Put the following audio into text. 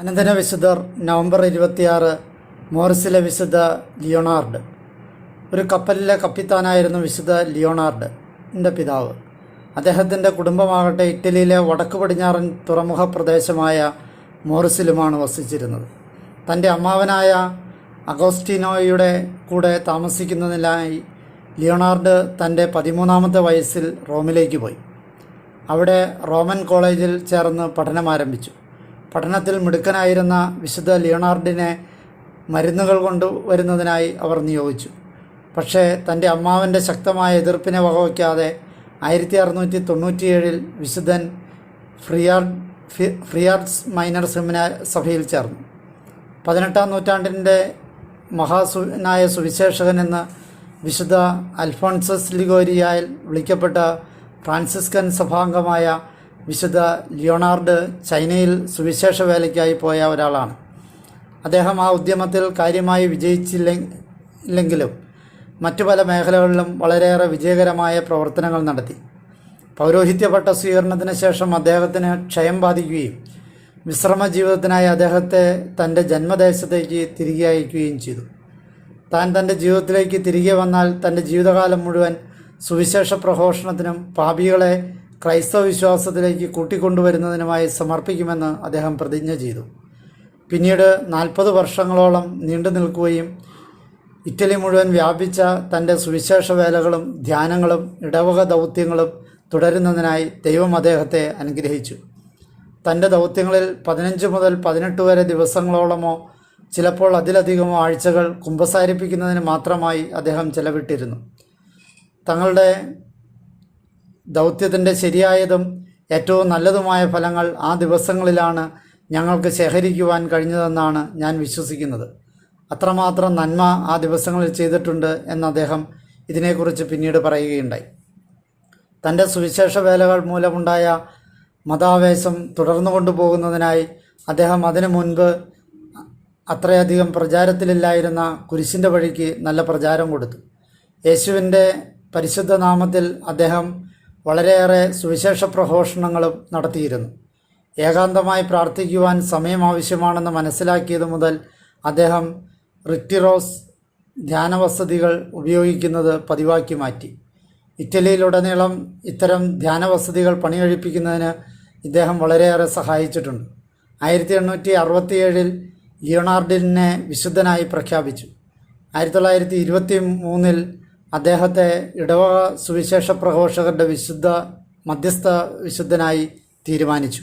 അനന്തര വിശുദ്ധർ നവംബർ ഇരുപത്തിയാറ് മോറിസിലെ വിശുദ്ധ ലിയോണാർഡ്. ഒരു കപ്പലിലെ കപ്പിത്താനായിരുന്നു വിശുദ്ധ ലിയോണാർഡ് എന്റെ പിതാവ്. അദ്ദേഹത്തിന്റെ കുടുംബമാകട്ടെ ഇറ്റലിയിലെ വടക്കു പടിഞ്ഞാറൻ തുറമുഖ പ്രദേശമായ മോറിസിലുമാണ് വസിച്ചിരുന്നത്. തന്റെ അമ്മാവനായ അഗോസ്റ്റിനോയുടെ കൂടെ താമസിക്കുന്നതിനായി ലിയോണാർഡ് തന്റെ പതിമൂന്നാമത്തെ വയസ്സിൽ റോമിലേക്ക് പോയി. അവിടെ റോമൻ കോളേജിൽ ചേർന്ന് പഠനം ആരംഭിച്ചു പഠനത്തിൽ മിടുക്കനായിരുന്ന വിശുദ്ധ ലിയോണാർഡിനെ മരുന്നുകൾ കൊണ്ടുവരുന്നതിനായി അവർ നിയോഗിച്ചു. പക്ഷേ തന്റെ അമ്മാവന്റെ ശക്തമായ എതിർപ്പിനെ വകവയ്ക്കാതെ ആയിരത്തി അറുന്നൂറ്റി തൊണ്ണൂറ്റിയേഴിൽ വിശുദ്ധൻ ഫ്രിയാർഡ് ഫ്രിയാർഡ്സ് മൈനർ സെമിനാർ സഭയിൽ ചേർന്നു. പതിനെട്ടാം നൂറ്റാണ്ടിന്റെ മഹാസുനായ സുവിശേഷകൻ എന്ന് വിശുദ്ധ അൽഫോൺസസ് ലിഗോരിയാൽ വിളിക്കപ്പെട്ട ഫ്രാൻസിസ്കൻ സഭാംഗമായ വിശുദ്ധ ലിയോണാർഡ് ചൈനയിൽ സുവിശേഷ വേലയ്ക്കായി പോയ ഒരാളാണ്. അദ്ദേഹം ആ ഉദ്യമത്തിൽ കാര്യമായി വിജയിച്ചില്ലെങ്കിലും മറ്റു പല മേഖലകളിലും വളരെയേറെ വിജയകരമായ പ്രവർത്തനങ്ങൾ നടത്തി. പൗരോഹിത്യ പട്ട സ്വീകരണത്തിന് ശേഷം അദ്ദേഹത്തിന് ക്ഷയം ബാധിക്കുകയും വിശ്രമ ജീവിതത്തിനായി അദ്ദേഹത്തെ തന്റെ ജന്മദേശത്തേക്ക് തിരികെ അയക്കുകയും ചെയ്തു. താൻ തന്റെ ജീവിതത്തിലേക്ക് തിരികെ വന്നാൽ തന്റെ ജീവിതകാലം മുഴുവൻ സുവിശേഷ പ്രഘോഷണത്തിനും പാപികളെ ക്രൈസ്തവ വിശ്വാസത്തിലേക്ക് കൂട്ടിക്കൊണ്ടുവരുന്നതിനുമായി സമർപ്പിക്കുമെന്ന് അദ്ദേഹം പ്രതിജ്ഞ ചെയ്തു. പിന്നീട് നാൽപ്പത് വർഷങ്ങളോളം നീണ്ടു നിൽക്കുകയും ഇറ്റലി മുഴുവൻ വ്യാപിച്ച തന്റെ സുവിശേഷ വേലകളും ധ്യാനങ്ങളും ഇടവക ദൗത്യങ്ങളും തുടരുന്നതിനായി ദൈവം അദ്ദേഹത്തെ അനുഗ്രഹിച്ചു. തന്റെ ദൗത്യങ്ങളിൽ പതിനഞ്ച് മുതൽ പതിനെട്ട് വരെ ദിവസങ്ങളോളമോ ചിലപ്പോൾ അതിലധികമോ ആഴ്ചകൾ കുമ്പസാരിപ്പിക്കുന്നതിന് മാത്രമായി അദ്ദേഹം ചെലവിട്ടിരുന്നു. തങ്ങളുടെ ദൗത്യത്തിന്റെ ശരിയായതും ഏറ്റവും നല്ലതുമായ ഫലങ്ങൾ ആ ദിവസങ്ങളിലാണ് ഞങ്ങൾക്ക് ശേഖരിക്കുവാൻ കഴിഞ്ഞതെന്നാണ് ഞാൻ വിശ്വസിക്കുന്നത്. അത്രമാത്രം നന്മ ആ ദിവസങ്ങളിൽ ചെയ്തിട്ടുണ്ട് എന്ന് അദ്ദേഹം ഇതിനെക്കുറിച്ച് പിന്നീട് പറയുകയുണ്ടായി. തന്റെ സുവിശേഷ വേലകൾ മൂലമുണ്ടായ മതാവേശം തുടർന്നു കൊണ്ടുപോകുന്നതിനായി അദ്ദേഹം അതിനു മുൻപ് അത്രയധികം പ്രചാരത്തിലില്ലായിരുന്ന കുരിശിന്റെ വഴിക്ക് നല്ല പ്രചാരം കൊടുത്തു. യേശുവിന്റെ പരിശുദ്ധ നാമത്തിൽ അദ്ദേഹം വളരെയേറെ സുവിശേഷ പ്രഘോഷണങ്ങളും നടത്തിയിരുന്നു. ഏകാന്തമായി പ്രാർത്ഥിക്കുവാൻ സമയം ആവശ്യമാണെന്ന് മനസ്സിലാക്കിയത് മുതൽ അദ്ദേഹം റിറ്റിറോസ് ധ്യാനവസതികൾ ഉപയോഗിക്കുന്നത് പതിവാക്കി മാറ്റി. ഇറ്റലിയിലുടനീളം ഇത്തരം ധ്യാനവസതികൾ പണികഴിപ്പിക്കുന്നതിന് ഇദ്ദേഹം വളരെയേറെ സഹായിച്ചിട്ടുണ്ട്. ആയിരത്തി എണ്ണൂറ്റി അറുപത്തിയേഴിൽ ലിയോണാർഡിനെ വിശുദ്ധനായി പ്രഖ്യാപിച്ചു. ആയിരത്തി തൊള്ളായിരത്തി ഇരുപത്തി മൂന്നിൽ അദ്ദേഹത്തെ ഇടവക സുവിശേഷ പ്രഘോഷകരുടെ വിശുദ്ധ മധ്യസ്ഥ വിശുദ്ധനായി തീരുമാനിച്ചു.